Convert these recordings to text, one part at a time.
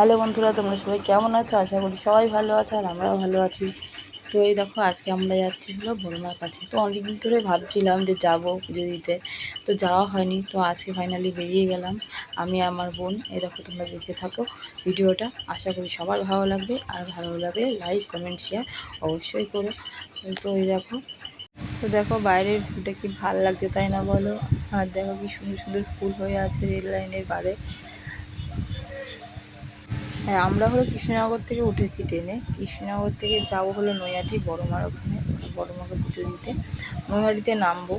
Hello বন্ধুরা, তোমরা সবাই কেমন আছো? আশা করি সবাই ভালো আছো আর আমরাও ভালো আছি। তো এই দেখো, আজকে আমরা যাচ্ছি হলো বড়মার কাছে। তো অনেকদিন ধরে ভাবছিলাম যে যাব পুজো দিতে, তো যাওয়া হয়নি। তো আজকে ফাইনালি বেরিয়ে গেলাম আমি আমার বোন। এই দেখো, তোমরা দেখতে থাকো ভিডিওটা। আশা করি সবার ভালো লাগবে। আর ভালো লাগলে লাইক কমেন্ট শেয়ার অবশ্যই করো। তো এই দেখো, তো দেখো বাইরের ফুলটা কি ভালো লাগছে তাই না বলো? আর দেখো কি সুন্দর সুন্দর ফুল হয়ে আছে রেল লাইনের বারে হ্যাঁ আমরা হলো কৃষ্ণনগর থেকে উঠেছি ট্রেনে। কৃষ্ণনগর থেকে যাব হলো নৈহাটি, বড়মার ওখানে, বড়মাকে পুজো দিতে। নৈহাটিতে নামবো।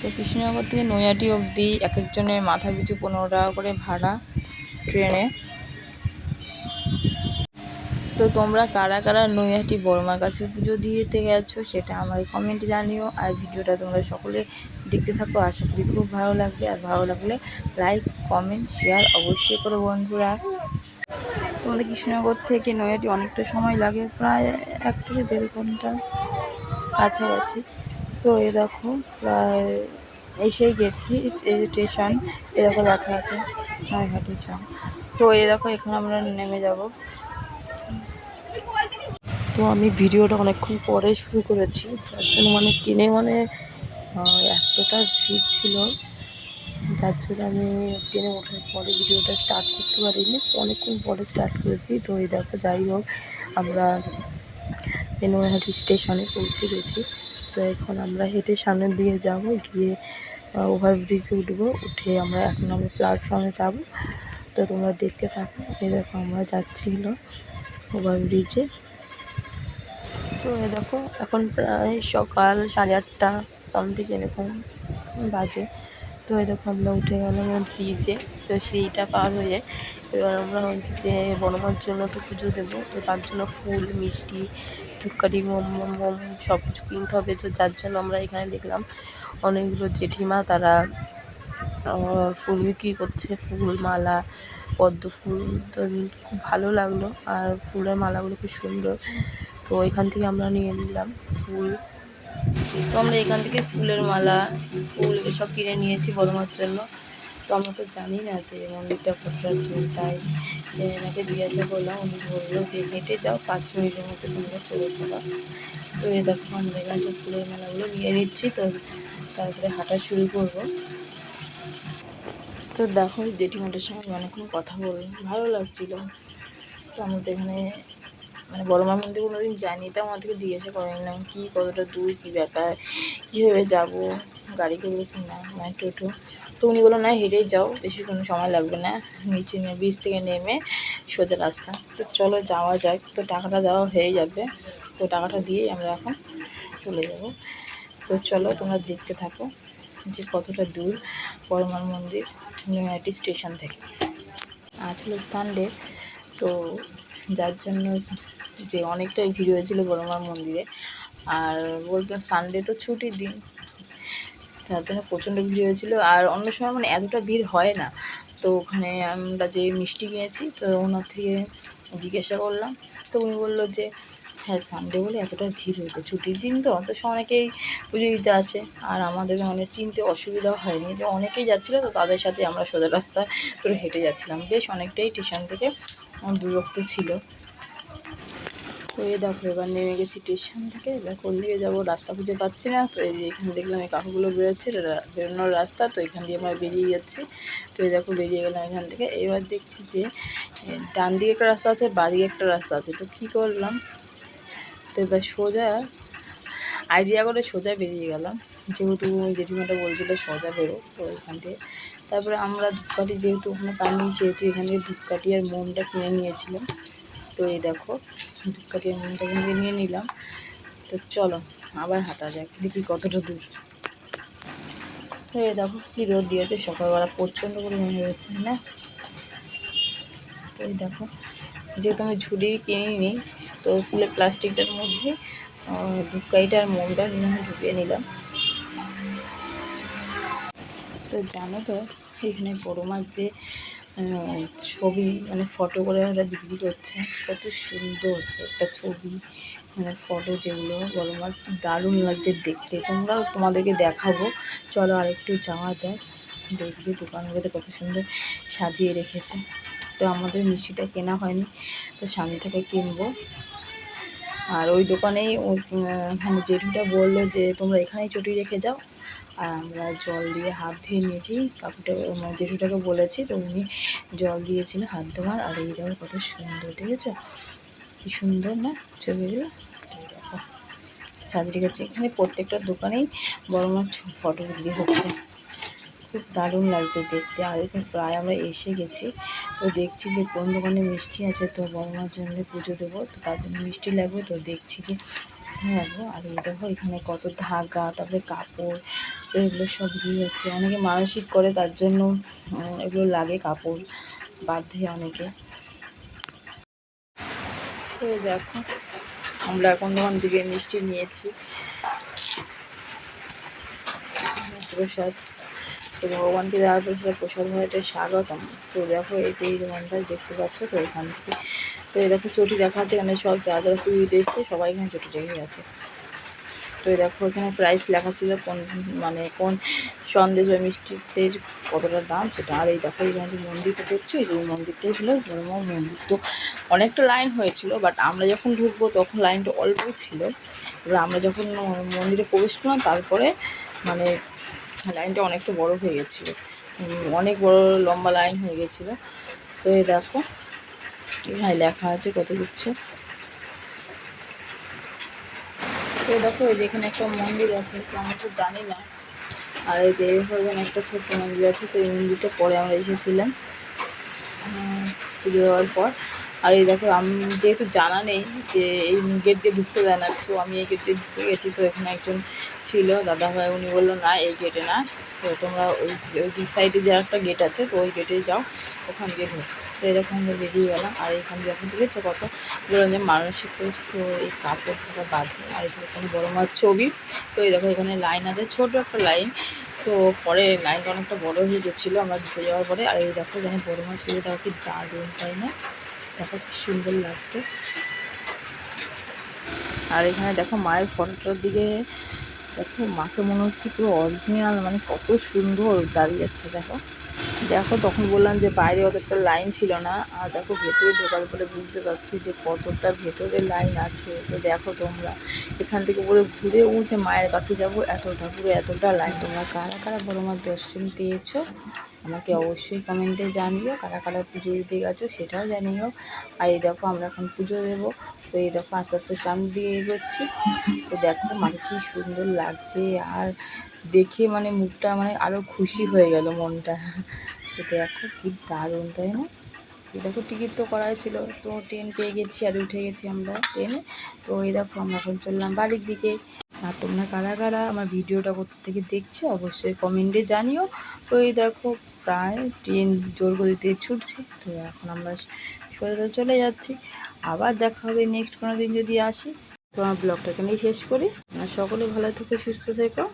তো কৃষ্ণনগর থেকে নৈহাটি অবধি এক একজনের মাথা পিছু পনেরো টাকা করে ভাড়া ট্রেনে। তো তোমরা কারা কারা নৈহাটি বড়মার কাছে পুজো দিতে গেছো সেটা আমাকে কমেন্টে জানিও। আর ভিডিওটা তোমরা সকলে দেখতে থাকো। আশা করি খুব ভালো লাগবে। আর ভালো লাগলে লাইক কমেন্ট শেয়ার অবশ্যই করো বন্ধুরা। তোমাদের কৃষ্ণনগর থেকে নৈহাটি অনেকটা সময় লাগে, প্রায় এক থেকে দেড় ঘণ্টা কাছাকাছি। তো এ দেখো, প্রায় এসেই গেছি, এই স্টেশন এরকম লেখা আছে নৈহাটি চা। তো এ দেখো, এখানে আমরা নেমে যাব। তো আমি ভিডিওটা অনেকক্ষণ পরে শুরু করেছি, যার জন্য মানে কিনে মানে এতটা ভিড় ছিল। যার জন্য আমি ট্রেনে ওঠার পরে ভিডিওটা স্টার্ট করতে পারিনি। অনেকক্ষণ পরে স্টার্ট করেছি, তো এই দেখো, যাই হোক, আমরা নৈহাটি স্টেশনে পৌঁছে গেছি। তো এখন আমরা হেঁটে সামনের দিকে যাব, গিয়ে ওভারব্রিজে উঠবো, উঠে আমরা এক নম্বর প্ল্যাটফর্মে যাব। তো তোমরা দেখতে থাকো, এই দেখো, আমরা যাচ্ছিল ওভারব্রিজে তো এ দেখো, এখন প্রায় সকাল সাড়ে আটটা সামথিং এরকম বাজে। তো দেখো আমরা উঠে গেলাম ব্রিজে তো সেইটা পার হয়ে এবার আমরা হচ্ছে যে বনমার জন্য তো পুজো দেবো। তো তার জন্য ফুল, মিষ্টি, ধূপকাঠি, মোম মোম সব কিছু কিনতে হবে। তো যার জন্য আমরা এখানে দেখলাম অনেকগুলো জেঠিমা তারা ফুল বিক্রি করছে। ফুল মালা, পদ্ম ফুল, তো খুব ভালো লাগল। আর ফুলের মালাগুলো খুব সুন্দর। তো এখান থেকে আমরা নিয়ে নিলাম ফুল। তো আমরা এখান থেকে ফুলের মালা, ফুল এসব কিনে নিয়েছি বড়মার জন্য। তো আমরা তো জানি না যে মন্দিরটা কতটা দূর তাই এনাকে জিজ্ঞাসা করলাম, উনি বলল যে হেঁটে যাও, পাঁচ মিনিটের মধ্যে তোমরা চলে যাবা। তো এ দেখো, আমরা এখানে ফুলের মালাগুলো নিয়ে নিচ্ছি, তো তারপরে হাঁটা শুরু করব। তো দেখো জেঠিমাটার সঙ্গে অনেকক্ষণ কথা বললাম, ভালো লাগছিল। তো আমাদের এখানে মানে বড় মা মন্দির কোনো দিন যাইনি তো আমার থেকে জিজ্ঞাসা করেন কী, কতটা দূর, কী ব্যাপার, কীভাবে যাব, গাড়ি করব কি না মানে টোটো। তো উনি বলল, না, হেঁটেই যাও, বেশি কোনো সময় লাগবে না। নিচে ব্রিজ থেকে নেমে সোজা রাস্তা। তো চলো যাওয়া যাক। তো টাকাটা দেওয়া হয়ে যাবে। তো টাকাটা দিয়েই আমরা এখন চলে যাব। তো চলো তোমরা দেখতে থাকো যে কতটা দূর পরমার মন্দির নৈহাটি স্টেশন থেকে। আজ হলো সানডে তো যার জন্য যে অনেকটাই ভিড় হয়েছিল বড়মার মন্দিরে। আর বলতো সানডে তো ছুটির দিন। তার জন্য প্রচণ্ড ভিড় হয়েছিল। আর অন্য সময় মানে এতটা ভিড় হয় না। তো ওখানে আমরা যে মিষ্টি কিনেছি, তো ওনার থেকে জিজ্ঞাসা করলাম। তো উনি বলল যে হ্যাঁ সানডে বলে এতটা ভিড় হয়েছে। ছুটির দিন তো অত অনেকেই পুজো দিতে আসে। আর আমাদের মানে চিনতে অসুবিধা হয়নি। যে অনেকেই যাচ্ছিল, তো তাদের সাথে আমরা সোজা রাস্তা করে হেঁটে যাচ্ছিলাম। বেশ অনেকটাই স্টেশন থেকে দূরত্ব ছিল। তো এই দেখো, এবার নেমে গেছি স্টেশন থেকে। এবার কোন দিকে যাব রাস্তা খুঁজে পাচ্ছি না। তো এই যে এখানে দেখলাম এই কাকুগুলো বেরোচ্ছে বেরোনোর রাস্তা। তো এখান দিয়ে আমরা বেরিয়ে যাচ্ছি। তো এই দেখো বেরিয়ে গেলাম এখান থেকে। এবার দেখছি যে ডান দিকে একটা রাস্তা আছে বাদিকে একটা রাস্তা আছে। তো কী করলাম? তো এবার সোজা আইডিয়া করে সোজা বেরিয়ে গেলাম। যেহেতু জেঠিমাটা বলছিলো সোজা বেরো, তো এখান থেকে তারপরে আমরা ধূপকাঠি যেহেতু ওখানে পাইনি, সেহেতু এখান থেকে ধূপকাঠি আর মোমটা কিনে নিয়েছিলাম। তো এই দেখো ধূপকাঠি আর মোমটা কিনে নিয়ে নিলাম। তো চলো, আবার হাঁটা যাক, দেখি কতটা দূর। তো এই দেখো কী রোদ দিয়েছে, সকালবেলা প্রচণ্ড করে পরিমাণে রয়েছে না? তো এই দেখো, যেহেতু আমি ঝুড়ি কিনিনি, তো ফুলের প্লাস্টিকটার মধ্যে ধূপকাঠিটা আর মোমটা ঢুকিয়ে নিলাম। তো জানো তো, এখানে বড়ো মাছ যে ছবি মানে ফটো করে ওরা বিক্রি করছে। কত সুন্দর একটা ছবি মানে ফটো যেগুলো বড়ো মাছ দারুণ লাগছে দেখতে। তোমরাও তোমাদেরকে দেখাবো। চলো আরেকটু যাওয়া যায় দেখবে দোকানগুলোতে কত সুন্দর সাজিয়ে রেখেছে। তো আমাদের মিষ্টিটা কেনা হয়নি, তো সামনে থেকে কিনবো। আর ওই দোকানেই মানে জেঠুটা বলল যে, তোমরা এখানেই চটি রেখে যাও। আর আমরা জল দিয়ে হাত ধুয়ে নিয়েছি। কাকুটা মানে জেঠুটাকে বলেছি তো উনি জল দিয়েছিল হাত ধোয়ার। আর এই দেখো কত সুন্দর, দেখেছ? কি সুন্দর না ছবিগুলো? সাজিয়ে গেছে এখানে প্রত্যেকটা দোকানেই বড় মাছ ফটো বিক্রি হচ্ছে। খুব দারুণ লাগছে দেখতে। আর এখানে প্রায় আমরা এসে গেছি। তো দেখছি যে কোন দোকানে মিষ্টি আছে, তো বড় মার জন্য পুজো দেবো। তো তার জন্য মিষ্টি লাগবে। তো দেখছি যে রাখব আর এই দেখো এখানে কত ধাগা, তারপরে কাপড়, এগুলো সব দিয়ে অনেকে মানসিক করে, তার জন্য এগুলো লাগে কাপড় বাঁধে অনেকে। তো দেখো, আমরা এখন দোকান থেকে মিষ্টি নিয়েছি। প্রসাদ, তো ভগবানকে দেওয়ার প্রসাদ প্রসাদ ভাইটা স্বাগতম। তো দেখো, এই যে এই দোকানটা দেখতে পাচ্ছ, তো এখান থেকে তো এই দেখো চটি রাখা আছে, এখানে সব যা যারা পুজোতে এসছে, সবাই এখানে চটি রেখে গেছে। তো এই দেখো এখানে প্রাইস লেখা ছিল কোন মানে কোন সন্দেশ বা মিষ্টির কতটা দাম সেটা। আর এই দেখো এখানে যে মন্দিরটা দেখছ, এই মন্দিরটাই ছিল ধর্ম মন্দির। তো অনেকটা লাইন হয়েছিল বাট আমরা যখন ঢুকবো তখন লাইনটা অল্পই ছিল। এবার আমরা যখন মন্দিরে প্রবেশ করলাম, তারপরে মানে লাইনটা অনেকটা বড় হয়ে গেছিল। অনেক বড় লম্বা লাইন হয়ে গেছিল। তো এই দেখো এখানে লেখা আছে কত কিছু তো দেখো, এই যে এখানে একটা মন্দির আছে, তো আমরা তো জানি না। আর এই যে এখানে একটা ছোট্ট মন্দির আছে, তো এই মন্দিরটা পরে আমরা এসেছিলাম পুজো দেওয়ার পর। আর এই দেখো, আমি যেহেতু জানা নেই যে এই গেট দিয়ে ঢুকতে দেয় না, তো আমি এই গেট দিয়ে ঢুকতে গেছি, তো এখানে একজন ছিল দাদা ভাই উনি বলল, না, এই গেটে না। তো তোমরা ওই ওই সাইডে যে একটা গেট আছে, তো ওই গেটে যাও, ওখান দিয়ে ঢুক। তো এরকম বেরিয়ে গেলাম। আর এখানে যখন দেখেছ কত বললাম যে মানসিক করেছে তো এই কাপড় থাকা বাঁধবে আর এখানে বড় মাছ ছবি। তো এই দেখো, এখানে লাইন আছে, ছোটো একটা লাইন। তো পরে লাইনটা অনেকটা বড় হয়ে গেছিল আমরা ঢুকে যাওয়ার পরে। আর এই দেখো, এখানে বড় মাছ ছবিটা কি দারুণ, তাই না? দেখো কি সুন্দর লাগছে। আর এখানে দেখো মায়ের ফটোটার দিকে দেখো, মাকে মনে হচ্ছে পুরো অরিজিনাল মানে কত সুন্দর দাঁড়িয়ে আছে, দেখো। দেখো, তখন বললাম যে বাইরে অতটা লাইন ছিল না। আর দেখো, ভেতরে ঢোকার পরে বুঝতে পারছি যে কতটা ভেতরে লাইন আছে। তো দেখো তোমরা, এখান থেকে পুরো ঘুরে উঠে মায়ের কাছে যাব, এতটা ঘুরে এতটা লাইন তোমরা কারা কারা বড় মার দর্শন পেয়েছ? আমাকে অবশ্যই কমেন্টে জানিও, কারা কারা পুজো দিতে গেছো সেটাও জানিও। আর এই দেখো আমরা এখন পুজো দেবো, তো এই দেখো আস্তে আস্তে সামনে দিয়ে এগোচ্ছি। তো দেখো মানে কি সুন্দর লাগছে, আর দেখে মানে মুখটা মানে আরও খুশি হয়ে গেল মনটা। তো দেখো কি দারুণ, তাই না? দেখো টিকিট তো করাই ছিল, তো ট্রেন পেয়ে গেছি আর উঠে গেছি আমরা ট্রেনে তো এই দেখো আমরা এখন চললাম বাড়ির দিকে। আর তোমরা কারা কারা আমার ভিডিওটা কোথা থেকে দেখছ, অবশ্যই কমেন্টে জানিও। তো এই দেখো, প্রায় ট্রেন জোর গতিতে ছুটছে। তো এখন আমরা সোজা চলে যাচ্ছি। আবার দেখা হবে নেক্সট কোনো দিন যদি আসি। তো আমার ব্লগটা এখানেই শেষ করি। আর সকলে ভালো থেকে, সুস্থ থেকো।